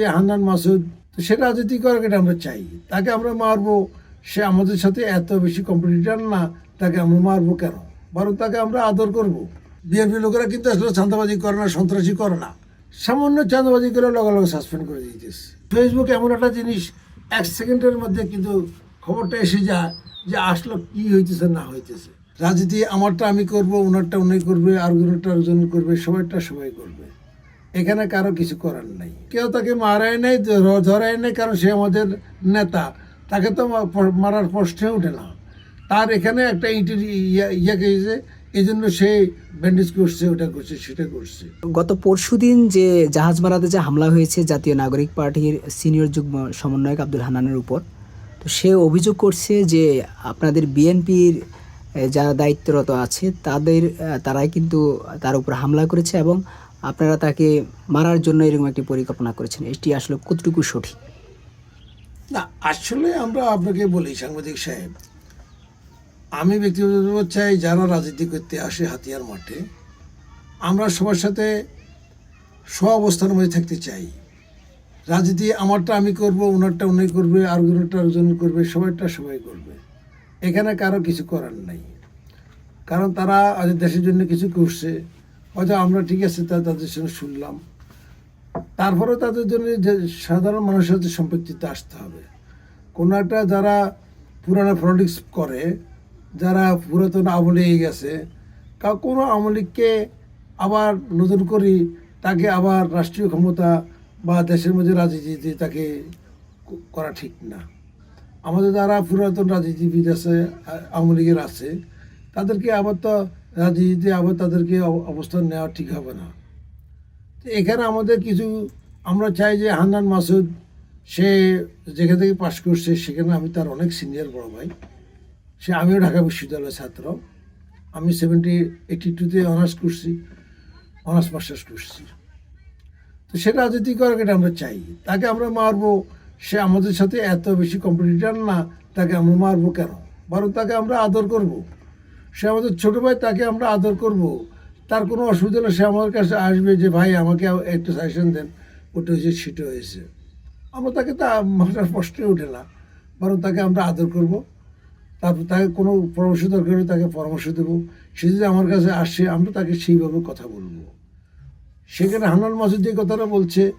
যে হান্নান মাসুদ, তো সে রাজনীতি করে এটা আমরা চাই। তাকে আমরা মারবো, সে আমাদের সাথে এত বেশি কম্পিটিটার না, তাকে আমরা মারবো কেন? বরং তাকে আমরা আদর করব। বিএনপি লোকেরা কিন্তু আসলে চাঁদাবাজি করে না, সন্ত্রাসী করে না। সামান্য চাঁদাবাজি করে লগে লগে সাসপেন্ড করে দিতেছে ফেসবুক এমন একটা জিনিস, এক সেকেন্ডের মধ্যে কিন্তু খবরটা এসে যায় যে আসলো কি হইতেছে, না হইতেছে। রাজনীতি আমারটা আমি করব ওনারটা উনি করবে, আর ওনারটা একজন করবে, সবাইটা সবাই করবে। এখানে কারও কিছু করার নাই। কেউ তাকে মারায় নাই ধরায় নাই, কারণ সে আমাদের নেতা। তাকে তো মারার প্রশ্নে ওঠে না। তার এখানে একটা ইটের ইয়া গেছে এই জন্য সে ব্যান্ডেজ করছে, ওটা করছে, সেটা করছে। গত পরশুদিন যে জাহাজ মারাতে যে হামলা হয়েছে জাতীয় নাগরিক পার্টির সিনিয়র যুগ্ম সমন্বয়ক আব্দুল হান্নানের উপর, তো সে অভিযোগ করছে যে আপনাদের বিএনপির যারা দায়িত্বরত আছে, তাদের তারাই কিন্তু তার উপর হামলা করেছে এবং আপনারা তাকে মারার জন্য এরকম একটি পরিকল্পনা করেছেন। এটি আসলে কতটুকু সঠিক? না, আসলে আমরা আপনাকে বলি, সাংবাদিক সাহেব, আমি ব্যক্তিগতভাবে চাই যারা রাজনীতি করতে আসে হাতিয়ার মাঠে, আমরা সবার সাথে স্ব অবস্থানের মধ্যে থাকতে চাই। রাজনীতি আমারটা আমি করব, ওনারটা উনি করবে, আর ওনারটা একজন করবে, সবাইটা সবাই করবে। এখানে কারও কিছু করার নাই। কারণ তারা আজ দেশের জন্য কিছু করছে হয়তো আমরা ঠিক আছে তা তাদের সঙ্গে শুনলাম। তারপরেও তাদের জন্য যে সাধারণ মানুষের সাথে সম্পৃক্তিতে আসতে হবে। কোনো একটা যারা পুরানো পলিটিক্স করে, যারা পুরাতন আমলে গেছে কাউ কোনো আমলিককে আবার নতুন করে তাকে আবার রাষ্ট্রীয় ক্ষমতা বা দেশের মধ্যে রাজনীতিতে তাকে করা ঠিক না। আমাদের যারা পুরাতন রাজনীতিবিদ আছে আওয়ামী লীগের আছে, তাদেরকে আবার তো রাজনীতিতে আবার তাদেরকে অব- অবস্থান নেওয়া ঠিক হবে না। তো এখানে আমাদের কিছু, আমরা চাই যে হান্নান মাসুদ, সে যেখান থেকে পাশ করছে, সেখানে আমি তার অনেক সিনিয়র বড় ভাই। সে, আমিও ঢাকা বিশ্ববিদ্যালয়ের ছাত্র। আমি সেভেন্টি এইটি টুতে অনার্স করছি অনার্স মাস্টার্স করছি। তো সে রাজনীতি করে এটা আমরা চাই। তাকে আমরা মারবো, সে আমাদের সাথে এত বেশি কম্পিটিটার না, তাকে আমরা মারবো কেন? বরং তাকে আমরা আদর করব। সে আমাদের ছোটো ভাই, তাকে আমরা আদর করব। তার কোনো অসুবিধা হলে সে আমার কাছে আসবে যে, ভাই, আমাকে একটু সাজেশন দেন। ওটা হয়েছে সেটা হয়েছে। আমরা তাকে তা মাথার প্রশ্নে ওঠে না। বরং তাকে আমরা আদর করব। তারপর তাকে কোনো পরামর্শ দরকার হলে তাকে পরামর্শ দেবো। সে যদি আমার কাছে আসে, আমরা তাকে সেইভাবে কথা বলব। সেখানে হান্নান মাসুদ যে কথাটা বলছে,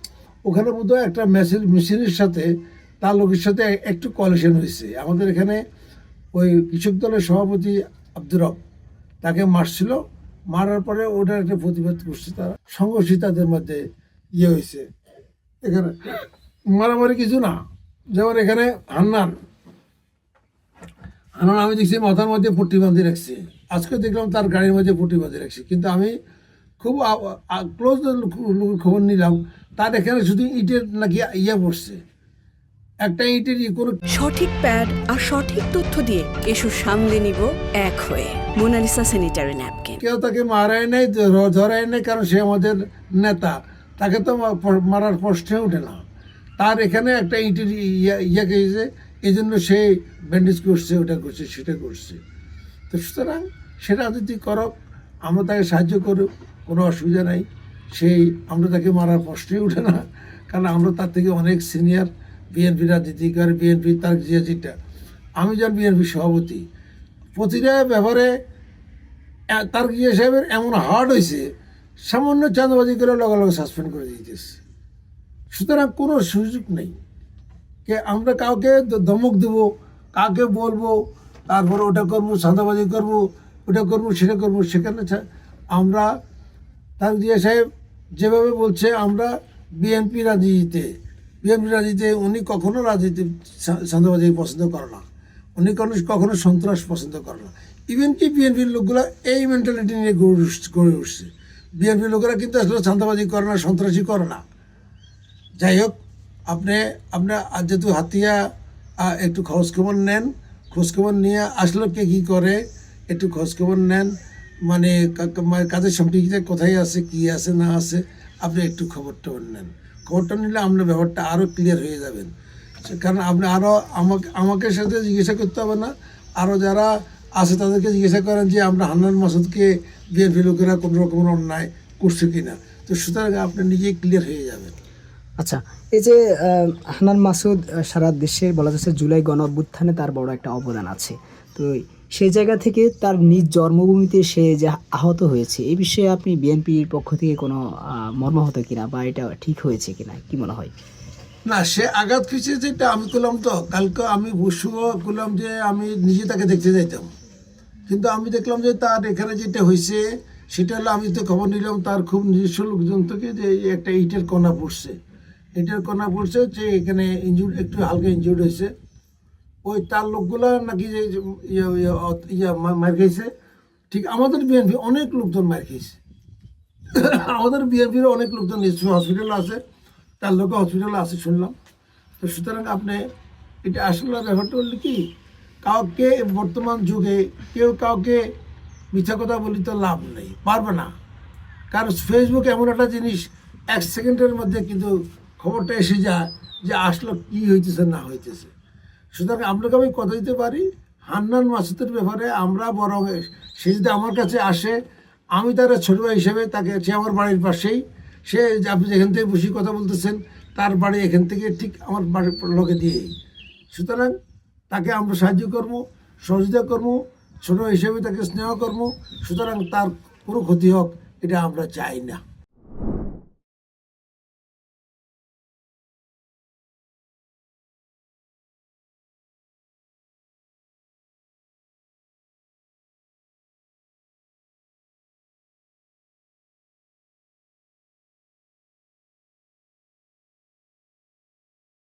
ওখানে বোধহয় একটা মেসেজ মেশিনের সাথে তার লোকের সাথে একটু কলেশন হয়েছে। আমাদের এখানে ওই কৃষক দলের সভাপতি আব্দুর রব। তাকে মারছিল। মারার পরে ওটার একটা প্রতিবাদ করছে তারা। সংঘর্ষই তাদের মধ্যে ইয়ে হয়েছে। এখানে মারামারি কিছু না। যেমন এখানে হান্নান। হান্নান, আমি দেখছি মাথার মধ্যে পট্টি বাঁধি রাখছি। আজকে দেখলাম তার গাড়ির মধ্যে পট্টি বাঁধি রাখছি। কিন্তু আমি খুব ক্লোজ খবর নিলাম, তার এখানে শুধু ইটের নাকি ইয়ে পড়ছে। একটা ইটের কোনো সঠিক প্যাড আর সঠিক তথ্য দিয়ে এসব সামলে নিব এক হয়ে মোনালিসা স্যানিটারি ন্যাপকিন। কেউ তাকে মারায় নাই ধরায় নাই কারণ সে আমাদের নেতা। তাকে তো মারার প্রশ্নে ওঠে না। তার এখানে একটা ইটের ইয়া ইয়া গেছে এই জন্য সে ব্যান্ডেজ করছে ওটা করছে সেটা করছে। তো সুতরাং সেটা যদি করক আমরা তাকে সাহায্য করুক কোনো অসুবিধা নাই। সেই আমরা তাকে মারার প্রশ্নই উঠে না কারণ আমরা তার থেকে অনেক সিনিয়র। বিএনপি রাজনীতি করে, বিএনপি তার যে যেটা আমি যখন বিএনপি সভাপতি, প্রতিটা ব্যাপারে তার গিয়ে সাহেবের এমন হার্ড হয়েছে সামান্য চাঁদাবাজি করে লগে লগে সাসপেন্ড করে দিতেছে। সুতরাং কোনো সুযোগ নেই কে আমরা কাউকে ধমক দেবো কাকে বলব, তারপরে ওটা করব, চাঁদাবাজি করব, ওটা করব, সেটা করব, সেখানে আমরা তার জিয়া সাহেব যেভাবে বলছে, আমরা বিএনপি রাজনীতিতে বিএনপি রাজনীতিতে উনি কখনো রাজনীতি চা- পছন্দ করে না। উনি কোনো কখনো সন্ত্রাস পছন্দ করে না। ইভেন কি বিএনপির লোকগুলো এই মেন্টালিটি নিয়ে গড়ে উঠছে বিএনপির লোকেরা কিন্তু আসলে চাঁদাবাজি করে না সন্ত্রাসী করে না। যাই হোক, আপনি আপনার যেহেতু হাতিয়া একটু খোঁজখবর নেন। খোঁজখবর নিয়ে আসলে কে কী করে, একটু খোঁজখবর নেন। মানে মানে কাজের সম্পৃক্ত কোথায় আছে, কি আছে, না আছে, আপনি একটু খবর টবর নেন। খবরটা নিলে আপনার ব্যাপারটা আরও ক্লিয়ার হয়ে যাবেন কারণ আপনি আরও আমাকে আমাকে সাথে জিজ্ঞাসা করতে হবে না। আরও যারা আছে তাদেরকে জিজ্ঞাসা করেন যে আমরা হান্নান মাসুদকে বিএনপি লোকেরা কোনো রকমের অন্যায় করছে কি না তো সুতরাং আপনি নিজেই ক্লিয়ার হয়ে যাবেন। আচ্ছা এই যে হান্নান মাসুদ সারা দেশে বলা যাচ্ছে জুলাই গণ অভ্যুত্থানে তার বড় একটা অবদান আছে। তো সেই জায়গা থেকে তার নিজ জন্মভূমিতে সে যে আহত হয়েছে এই বিষয়ে আপনি বিএনপির পক্ষ থেকে কোনো মর্মাহত কিনা বা এটা ঠিক হয়েছে কিনা, কি মনে হয়? না, সে আঘাত খেয়েছে যেটা আমি করলাম তো। কালকে আমি বসু করলাম যে আমি নিজে তাকে দেখতে যাইতাম। কিন্তু আমি দেখলাম যে তার এখানে যেটা হয়েছে, সেটা হলো আমি তো খবর নিলাম, তার খুব নিজস্ব লোকজন থেকে যে একটা ইটের কণা পড়ছে। ইটের কণা পড়ছে যে এখানে ইনজুর একটু হালকা ইনজুর্ড হয়েছে। ওই তার লোকগুলা নাকি যে ইয়ে ইয়ে ইয়ে মার খেয়েছে ঠিক আমাদের বিএনপি অনেক লোকজন মার খেয়েছে আমাদের বিএনপির অনেক লোকজন হসপিটাল আছে। তার লোকে হসপিটালে আছে, শুনলাম। তো সুতরাং আপনি এটা আসলে ব্যাপারটা হলো কি, কাউকে বর্তমান যুগে কেউ কাউকে মিথ্যা কথা বলি তো লাভ নেই, পারবে না। কারণ ফেসবুক এমন একটা জিনিস, এক সেকেন্ডের মধ্যে কিন্তু খবরটা এসে যায় যে আসলে কি হইতেছে, না হইতেছে। সুতরাং আপনাকে আমি কথা দিতে পারি, হান্নান মাসুদের ব্যাপারে আমরা বরং সে যদি আমার কাছে আসে, আমি তার ছোট ভাই হিসেবে তাকে, সে আমার বাড়ির পাশেই, সে আপনি যেখান থেকে বসে কথা বলতেছেন, তার বাড়ি এখান থেকে ঠিক আমার বাড়ির লোকে দিয়েই। সুতরাং তাকে আমরা সাহায্য করব, সহযোগিতা করব, ছোট হিসেবে তাকে স্নেহ করব, সুতরাং তার কোনো ক্ষতি হোক, এটা আমরা চাই না।